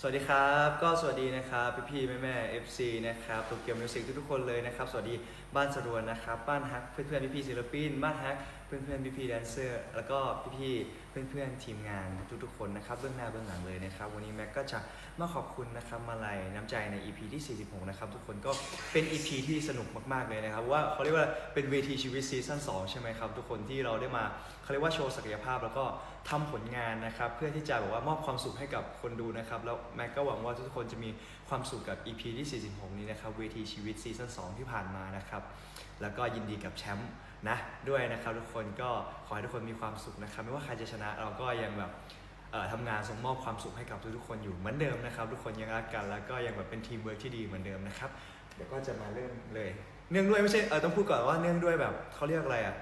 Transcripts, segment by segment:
สวัสดีครับ ก็สวัสดีนะครับพี่พี่แม่แม่ๆ FC นะครับโตเกียวมิวสิกทุกทุกคนเลยนะครับ สวัสดีบ้านสรวนนะครับ บ้านฮักเพื่อนเพื่อนพี่พี่ศิลปินบ้านฮัก เพื่อนๆพี่ๆแดนเซอร์แล้วก็พี่ๆเพื่อนๆทีมงานทุกๆคนนะครับเบื้องหน้าเบื้องหลังเลยนะครับ วันนี้แม็กก็จะมาขอบคุณนะครับมาลัยน้ำใจใน EP ที่ 46 นะครับ ทุกคนก็เป็น EP ที่สนุกมากๆเลยนะครับว่าเขาเรียกว่าเป็นเวทีชีวิตซีซั่น2ใช่ไหมครับทุกคนที่เราได้มาเขาเรียกว่าโชว์ศักยภาพแล้วก็ทำผลงานนะครับเพื่อที่จะแบบว่ามอบความสุขให้กับคนดูนะครับแล้วแม็กก็หวังว่าทุกคนจะมีความสุขกับ EP ที่ 46 นี้นะครับเวทีชีวิตซีซั่น2ที่ผ่านมานะครับแล้วก็ยินดีกับแชมป์ นะด้วยนะครับทุกคนก็ขอให้ทุกคนมีความสุขนะครับ ไม่ว่าใครจะชนะเราก็ยังแบบทำงานส่งมอบความสุขให้กับทุกๆคนอยู่เหมือนเดิมนะครับ ทุกคนยังรักกัน แล้วก็ยังแบบเป็นทีมเวิร์กที่ดีเหมือนเดิมนะครับเดี๋ยวก็จะมาเริ่มเลย เนื่องด้วยไม่ใช่เออต้องพูดก่อนว่าเนื่องด้วยแบบเขาเรียกอะไรอะ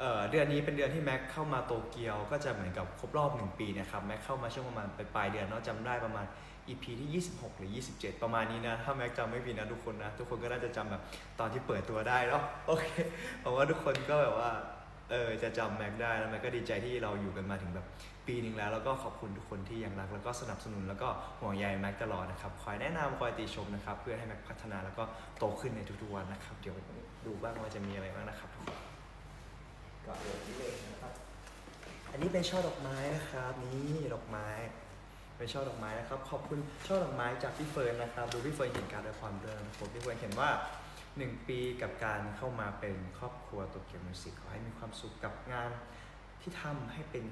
เออเดือนนี้เป็นเดือนที่แม็กเข้ามาโตเกียว ก็จะเหมือนกับครบรอบหนึ่งปีนะครับแม็กเข้ามาช่วงประมาณปลายเดือนเนาะจำได้ประมาณ EP ที่ 26 หรือ 27 ประมาณนี้นะ ถ้าแม็กจำไม่ผิดนะทุกคนนะ ทุกคนก็น่าจะจำแบบตอนที่เปิดตัวได้เนาะโอเคเพราะว่าทุกคนก็แบบว่าเออจะจำแม็กได้แล้วแม็กก็ดีใจที่เราอยู่กันมาถึงแบบปีหนึ่งแล้ว แล้วก็ขอบคุณทุกคนที่ยังรัก แล้วก็สนับสนุนแล้วก็ห่วงใยแม็กตลอดนะครับคอยแนะนำคอยติชมนะครับ เพื่อให้แม็กพัฒนาแล้วก็โตขึ้นในทุกๆวันนะครับ เดี๋ยวดูบ้างว่าจะมีอะไรบ้างนะครับทุกคนก็เริ่ที่เลยนะครับ อันนี้เป็นช่อดอกไม้นะครับนี่ดอกไม้ เป็นช่อดอกไม้นะครับ ขอบคุณช่อดอกไม้จากพี่เฟิร์นนะครับ ดูพี่เฟิร์นเขียนการ์ดด้วยความเดิมผมพี่เฟิร์นเขียนว่า 1 ปีกับการเข้ามาเป็นครอบครัวตัวเกียวมิวสิกขอให้มีความสุขกับงานที่ทำให้เป็น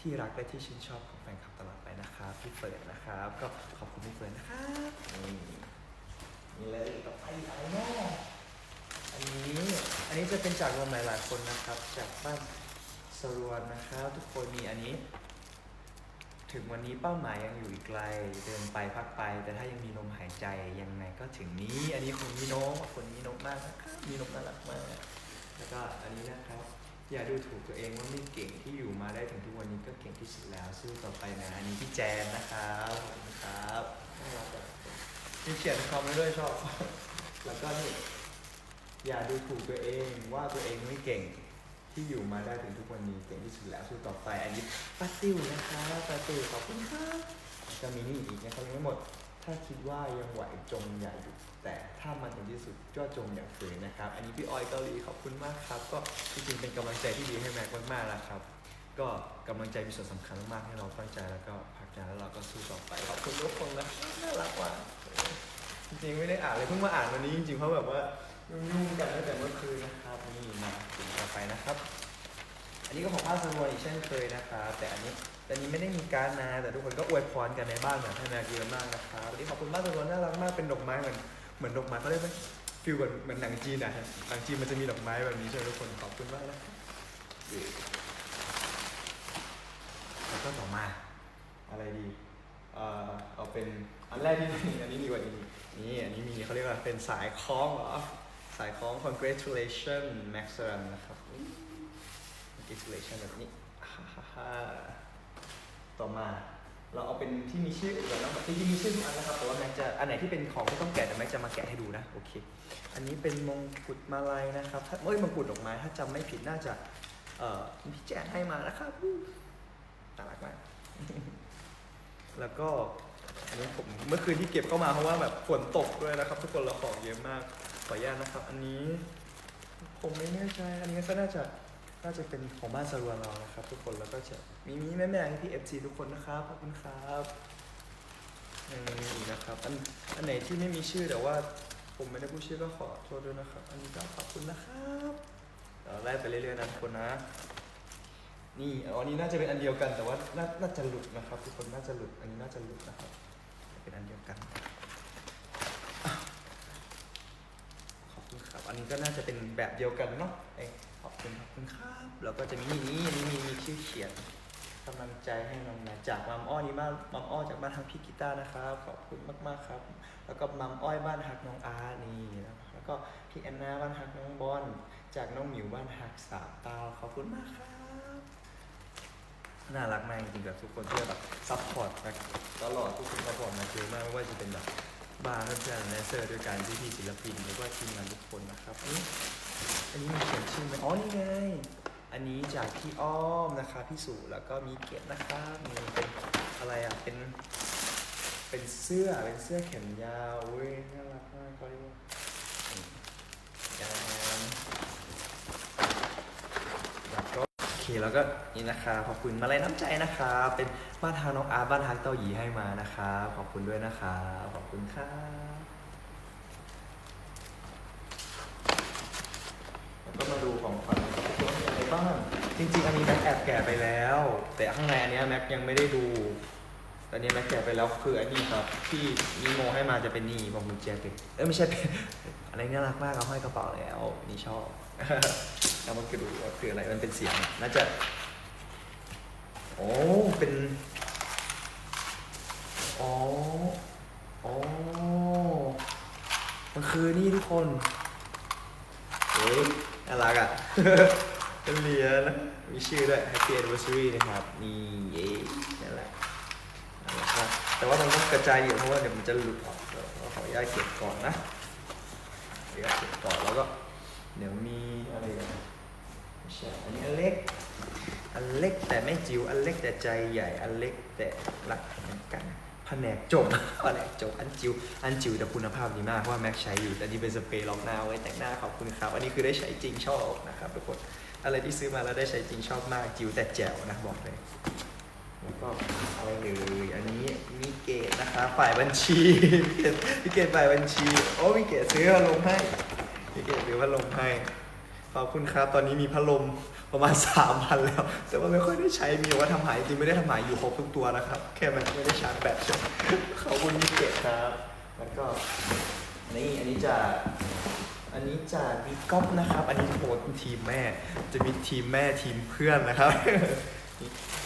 ที่รักและที่ชื่นชอบของแฟนคลับตลอดไปนะครับพี่เฟิร์นนะครับ ก็ขอบคุณพี่เฟิร์นนะครับนี่นี่เลยต่อไปอะไรเนาะอันนี้อันนี้จะเป็นจากรวมหลายๆคนนะครับ จากบ้านสรวนนะครับ ทุกคนมีอันนี้ ถึงวันนี้เป้าหมายยังอยู่อีกไกล เดินไปพักไป แต่ถ้ายังมีลมหายใจยังไงก็ถึงนี้ อันนี้ของมีนกคนมีนกมากนะครับมีนกน่ารักมาก แล้วก็อันนี้นะครับ อย่าดูถูกตัวเองว่าไม่เก่งที่อยู่มาได้ถึงทุกวันนี้ก็เก่งที่สุดแล้วสู้ต่อไปนะอันนี้พี่แจนนะครับขอบคุณครับน่ารักมีเขียนคอมไว้ด้วยชอบ แล้วก็นี่อย่าดูถูกตัวเองว่าตัวเองไม่เก่ง ที่อยู่มาได้ถึงทุกวันนี้เก่งที่สุดแล้วสู้ต่อไปอันนี้ป้าติ้วนะคะป้าติ้วขอบคุณครับจะมีนี่อีกนะครับยังไม่หมด ถ้าคิดว่ายังไหวจงอย่าหยุดแต่ถ้ามันถึงที่สุดก็จงอย่าฝืนนะครับ อันนี้พี่ออยเกาหลีขอบคุณมากครับ ก็จริงๆเป็นกำลังใจที่ดีให้แม็กมากๆแล้วครับก็กำลังใจมีส่วนสำคัญมากๆให้เราตั้งใจแล้วก็พักใจแล้วเราก็สู้ต่อไปขอบคุณทุกคนนะน่ารักว่ะจริงๆไม่ได้อ่านเลยเพิ่งมาอ่านวันนี้จริงๆเพราะแบบว่ายุ่งๆกันตั้งแต่เมื่อคืนนะครับนี่มาถึงต่อไปนะครับ อันนี้ก็ของบ้านสมวยอีกเช่นเคยนะครับแต่อันนี้แต่อันนี้ไม่ได้มีการนะแต่ทุกคนก็อวยพรกันในบ้านแบบให้แม็กเยอะมากนะครับวันนี้ขอบคุณบ้านสวยน่ารักมากเป็นดอกไม้เหมือนเหมือนดอกไม้เขาเรียกว่าฟิลเหมือนเหมือนหนังจีนอะหนังจีนมันจะมีดอกไม้แบบนี้ใช่ไหมทุกคนขอบคุณมากนะครับแล้วก็ต่อมาอะไรดีเอ่อเอาเป็นอันแรกที่มีอันนี้ดีกว่านี้นี่อันนี้มีเขาเรียกว่าเป็นสายคล้องเหรอสายคล้อง congratulation Max r a m นะครับ congratulation แบบนี้ ต่อมาเราเอาเป็นที่มีชื่อเดี๋ยวเราที่มีชื่อทุกอันนะครับแต่ว่าแม็กจะอันไหนที่เป็นของที่ต้องแกะแม็กจะมาแกะให้ดูนะโอเค อันนี้เป็นมงกุฎมาลัยนะครับถ้าเอ้ยมงกุฎดอกไม้ถ้าจำไม่ผิดน่าจะเอ่อพี่แจนให้มานะครับอู้น่ารักมากแล้วก็อันนี้ผมเมื่อคืนที่เก็บเข้ามาเพราะว่าแบบฝนตกด้วยนะครับ ทุกคนเราของเยอะมากขออนุญาตนะครับ อันนี้ ผมไม่แน่ใจอันนี้ก็น่าจะ น่าจะเป็นของบ้านสรวนเรานะครับ ทุกคนแล้วก็จะมีมีแม่แม่พี่เอฟซีทุกคนนะครับขอบคุณครับยังมีอีกนะครับอันอันไหนที่ไม่มีชื่อแต่ว่าผมไม่ได้พูดชื่อก็ขอโทษด้วยนะครับ อันนี้ก็ขอบคุณนะครับเดี๋ยวไล่ไปเรื่อยๆนะทุกคนนะ นี่อ๋ออันนี้น่าจะเป็นอันเดียวกันแต่ว่าน่าน่าจะหลุดนะครับ ทุกคนน่าจะหลุดอันนี้น่าจะหลุดนะครับ เป็นอันเดียวกัน ขอบคุณครับ อันนี้ก็น่าจะเป็นแบบเดียวกันเนาะ เอ้ยขอบคุณขอบคุณครับแล้วก็จะมีนี่นนี้มีมีชื่อเขียนกำลังใจให้น้องนะจากมัมอ้อนี่บ้านมัมอ้อจากบ้านทางพี่กีตาร์นะครับขอบคุณมากๆครับ แล้วก็มัมอ้อยบ้านฮักน้องอาร์นี่นะครับแล้วก็พี่แอนนาบ้านฮักน้องบอลจากน้องหมิวบ้านฮักสามตาขอบคุณมากครับน่ารักมากจริงๆกับทุกคนที่แบบซัพพอร์ตมาตลอดทุกคนซัพพอร์ตมาเยอะมากไม่ว่าจะเป็นแบบบาร์เพื่อนๆแดนเซอร์ด้วยกันพี่ๆศิลปินหรือว่าทีมงานทุกคนนะครับ อันนี้มีเขียนชื่อไหมอ๋อนี่ไง อันนี้จากพี่อ้อมนะคะพี่สุแล้วก็มีเกียรตินะครับมีเป็นอะไรอะ เป็น เป็นเสื้อ เป็นเสื้อแขนยาวเว้ย น่ารักมากเขาเรียกว่ายาวแล้วก็โอเคแล้วก็นี่นะคะขอบคุณมาลัยน้ำใจนะคะ เป็นบ้านทางน้องอาร์ตบ้านทางเต้าหยีให้มานะคะ ขอบคุณด้วยนะคะ ขอบคุณค่ะแล้วก็มาดูของขวัญของตัวมีอะไรบ้าง จริงๆ อันนี้แม็กแอบแกะไปแล้ว แต่ข้างในอันเนี้ยแม็กยังไม่ได้ดูตอนนี้แม็กแกะไปแล้วคืออันนี้ครับที่นิโมให้มาจะเป็นนี่บอกมุญแจเป็นเอ้ยไม่ใช่เป็นอะไรน่ารักมากเอาห้อยกระเป๋าแล้วนี่ชอบแล้วมันก็ดูว่าคืออะไรมันเป็นเสียงน่าจะโอ้เป็นอ๋ออ๋อมันคือนี่ทุกคนเฮ้ยน่ารักอะ เหรียญมีชื่อด้วย Happy Anniversary นะครับ นี่เย้นั่นแหละนั่แหละครับแต่ว่ามันต้องกระจายอยู่เพราะว่าเดี๋ยวมันจะหลุดออกเดี๋ยวเราขออนุญาตเก็บก่อนนะขออนุญาตเก็บก่อนแล้วก็ เดี๋ยวมีอะไรอะไม่ใช่อันนี้อันเล็ก อันเล็กแต่ไม่จิ๋ว อันเล็กแต่ใจใหญ่ อันเล็กแต่รักเหมือนกันแผนกจบแผนกจบอันจิ๋วอันจิ๋วแต่คุณภาพดีมากเพราะว่าแม็กใช้อยู่แต่นี่เป็นสเปรย์รองหน้าไว้แต่งหน้าขอบคุณครับ อันนี้คือได้ใช้จริงชอบนะครับทุกคน อะไรที่ซื้อมาแล้วได้ใช้จริงชอบมากจิ๋วแต่แจ๋วนะบอกเลยแล้วก็อะไรเลยอันนี้มีเกตนะคะฝ่ายบัญชีพี่เกตพี่เกตฝ่ายบัญชี โอ้พี่เกตซื้อพัดลมให้พี่เกตซื้อพัดลมให้ขอบคุณครับตอนนี้มีพัดลมประมาณสามพันแล้ว แต่ว่าไม่ค่อยได้ใช้มีว่าทำหายจริงไม่ได้ทำหายอยู่ครบทุกตัวนะครับ แค่มันไม่ได้ชาร์จแบตเฉยขอบคุณพี่เกตครับ แล้วก็นี่อันนี้จะ อันนี้จากบิ๊กก๊อฟนะครับ อันนี้โหเป็นทีมแม่ จะมีทีมแม่ทีมเพื่อนนะครับ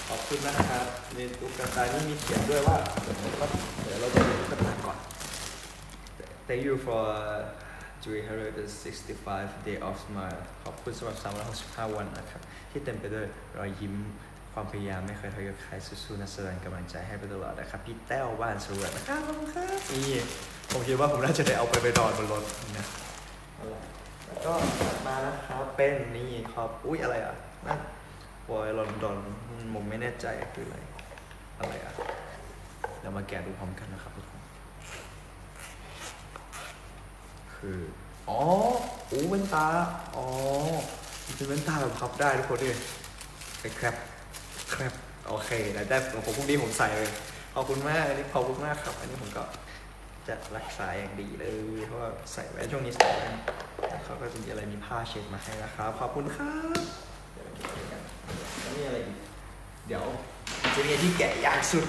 ขอบคุณนะครับในตุ๊กตานี่มีเขียนด้วยว่าเดี๋ยวเราเดี๋ยวเราจะดูตุ๊กตาก่อน Thank you for 365 day of smile ขอบคุณสำหรับ365 วันนะครับ ที่เต็มไปด้วยรอยยิ้มความพยายามไม่เคยทอยกับใครสู้ๆนะแสดงกำลังใจให้ไปตลอดนะครับ พี่แต้วบ้านสวนนะครับขอบคุณครับนี่ผมคิดว่าผมน่าจะได้เอาไปไปนอนบนรถนะ แล้วก็ถัดมานะครับเป็นนี่ครับ อุ้ยอะไรอะนั่นบอยลอนดอนผมไม่แน่ใจคืออะไร อะไรอะเดี๋ยวมาแกะดูพร้อมกันนะครับทุกคนคืออ๋อโอ้แว่นตา อ๋อมันเป็นแว่นตาแบบพับได้ทุกคนดิไปครับครับโอเคแล้วได้ผมพรุ่งนี้ผมใส่เลยขอบคุณมากอันนี้ขอบคุณมากครับ อันนี้ผมก็ จะรักษาอย่างดีเลย เพราะว่าใส่แว่นช่วงนี้ใส่แว่นแล้วเขาก็จะมีอะไรมีผ้าเช็ดมาให้นะครับ ขอบคุณครับเดี๋ยวเก็บกันแล้วมีอะไรอีกเดี๋ยวจะมีที่แกะยากสุด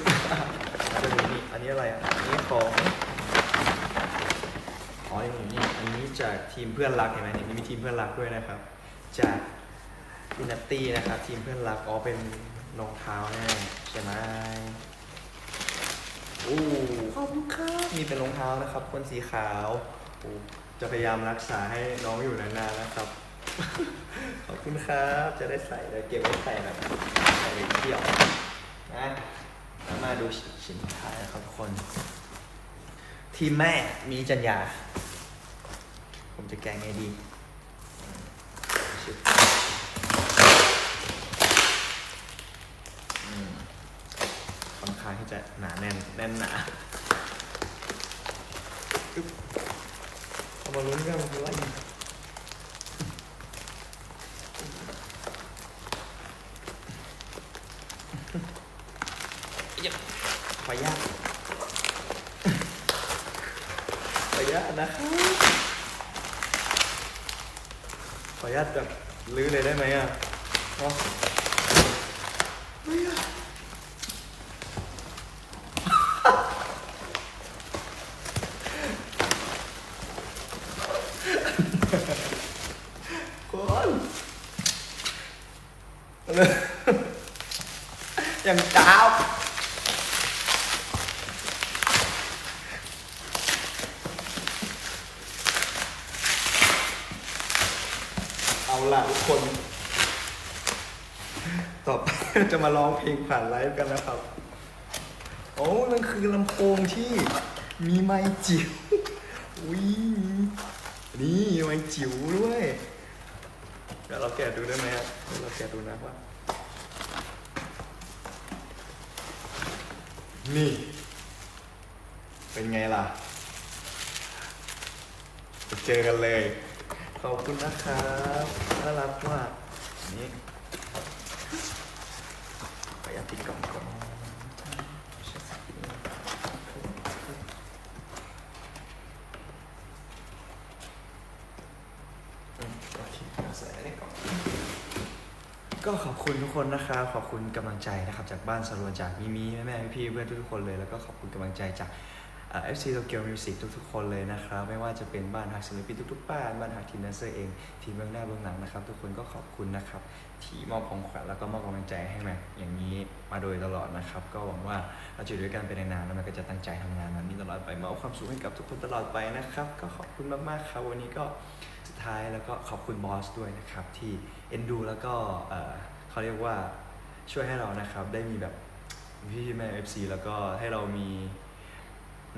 จะมีนี่อันนี้อะไรอะอันนี้ของอ๋อนี่นี่อันนี้จากทีมเพื่อนรักเห็นไหมนี่มีทีมเพื่อนรักด้วยนะครับ จากอินัตตี้นะครับ ทีมเพื่อนรักอ๋อเป็นรองเท้าแน่ใช่ไหม โอ้ขอบคุณครับมีเป็นรองเท้านะครับคนสีขาวโอ้จะพยายามรักษาให้น้องอยู่นานๆนะครับ ขอบคุณครับ จะได้ใส่แล้วเก็บไว้ใส่แบบใส่ไปเที่ยวนะแล้วมาดูชิ้นสุดท้ายนะครับทุกคน ทีมแม่มีจัญญา ผมจะแกงไงดีชึบอืมค่อน ข้างที่จะหนาแน่นแน่นหนาเอามาลุ้นกันมันคืออะไรขออนุญาตขออนุญาตนะครับขออนุญาตแบบลื้อเลยได้ไหมอะอ๋อไม่อะคน อย่างจ้าเอาล่ะทุกคน ต่อไปจะมาร้องเพลงผ่านไลฟ์กันนะครับ โอ้มันคือลำโพงที่มีไมค์จิ๋วอุ้ยนี่ไมค์จิ๋วด้วยเดี๋ยวเราแกะดูได้ไหมครับเดี๋ยวเราแกะดูนะว่า นี่ เป็นไงล่ะจะเจอกันเลย ขอบคุณนะครับ น่ารักมากนี่ขออนุญาตติดกล่องก่อนอืมโอเคเอาใส่ไว้ในกล่อง ก็ขอบคุณทุกคนนะครับขอบคุณกำลังใจนะครับจากบ้านสรวนจากมีมีแม่แม่พี่เพื่อนทุกๆคนเลยแล้วก็ขอบคุณกำลังใจจาก เอฟซีโตเกียวมิวสิกทุกๆ คนเลยนะครับ ไม่ว่าจะเป็นบ้านฮักศิลปินทุกๆ บ้าน บ้านฮักทีมแดนเซอร์เอง ทีมเบื้องหน้าเบื้องหลังนะครับ ทุกคนก็ขอบคุณนะครับ ที่มอบของขวัญแล้วก็มอบกำลังใจให้แม็กอย่างนี้มาโดยตลอดนะครับ ก็หวังว่าเราจะอยู่ด้วยกันเป็นนานๆแล้วแม็กก็จะตั้งใจทำงานแบบนี้ตลอดไปมอบความสุขให้กับทุกคนตลอดไปนะครับ ก็ขอบคุณมากๆครับวันนี้ก็สุดท้ายแล้วก็ขอบคุณบอสด้วยนะครับที่เอ็นดูแล้วก็เออเขาเรียกว่าช่วยให้เรานะครับได้มีแบบพี่แม่เอฟซีแล้วก็ให้เรามี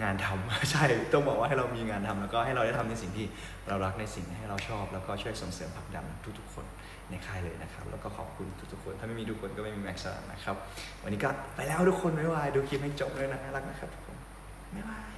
งานทำใช่ต้องบอกว่าให้เรามีงานทำแล้วก็ให้เราได้ทำในสิ่งที่เรารักในสิ่งที่เราชอบ แล้วก็ช่วยส่งเสริมผลักดันทุกๆ คนในค่ายเลยนะครับ แล้วก็ขอบคุณทุกๆคน ถ้าไม่มีทุกคนก็ไม่มีแม็กซ์นะครับ วันนี้ก็ไปแล้วทุกคนไม่วายดูคลิปให้จบเลยนะรักนะครับทุกคนไม่วาย